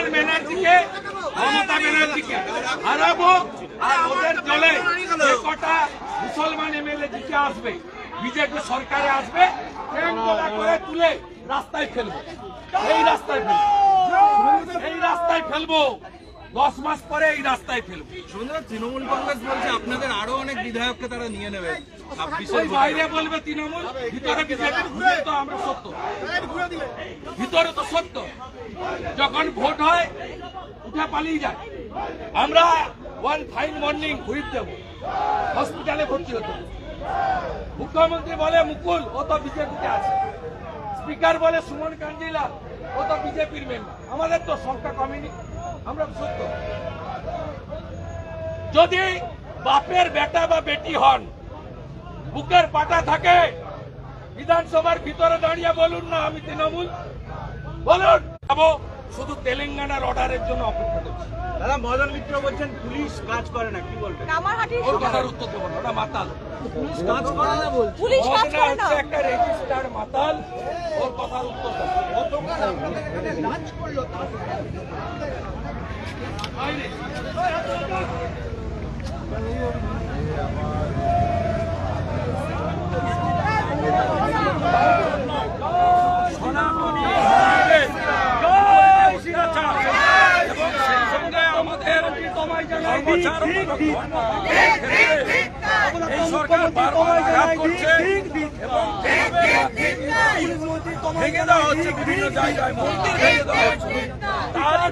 মমতার ব্যানার্জিকে মমতা ব্যানার্জিকে হারাবো আর ওদের দলে কটা মুসলমান এমএলএ জিতে আসবে বিজেপি সরকারে আসবে করে তুলে রাস্তায় ফেলব। এই রাস্তায় ফেলব। এই রাস্তায় ফেলব। দশ মাস পরে এই রাস্তায় ফেলব। সুন্দর তৃণমূল কংগ্রেস বলছে আপনাদের আরও অনেক বিধায়ককে তারা নিয়ে নেবে। বাইরে বলবে তৃণমূল ভিতরে বিজেপি তো আমরা সত্য। ভিতরে তো সত্য। যখন ভোট হয়, উঠে পালিয়ে যায়। আমরা ওয়ান ফাইন মর্নিং হুইপ দেব। হসপিটালে ভর্তি হতে মুখ্যমন্ত্রী বলে, মুকুল, ও তো বিজেপিতে আছে। স্পিকার বলে, সুমন কান্ডিলাল ও তো বিজেপির মেম্বার আমাদের তো সংখ্যা কমেনি। আমরা সত্য। যদি বাপের বেটা বা বেটি হন, বুকের পাটা থাকে বিধানসভার ভিতরে দাঁড়িয়ে বলুন না আমি তৃণমূল। বলুন। শুধু তেলেঙ্গানার অর্ডারের জন্য অপেক্ষা করছি। দাদা মদন মিত্র বলছেন পুলিশ কাজ করে না কি বলবেন? ওর কথার উত্তর দেবো না ওটা মাতাল। পুলিশ কাজ করে না বলছে পুলিশ কাজ করে না। একটা মাতাল। ওর কথার উত্তর দেবো। বাইরে। সনাতনী ভেঙে দেওয়া হচ্ছে বিভিন্ন জায়গায় মন্দির ভেঙে দেওয়া হচ্ছে তার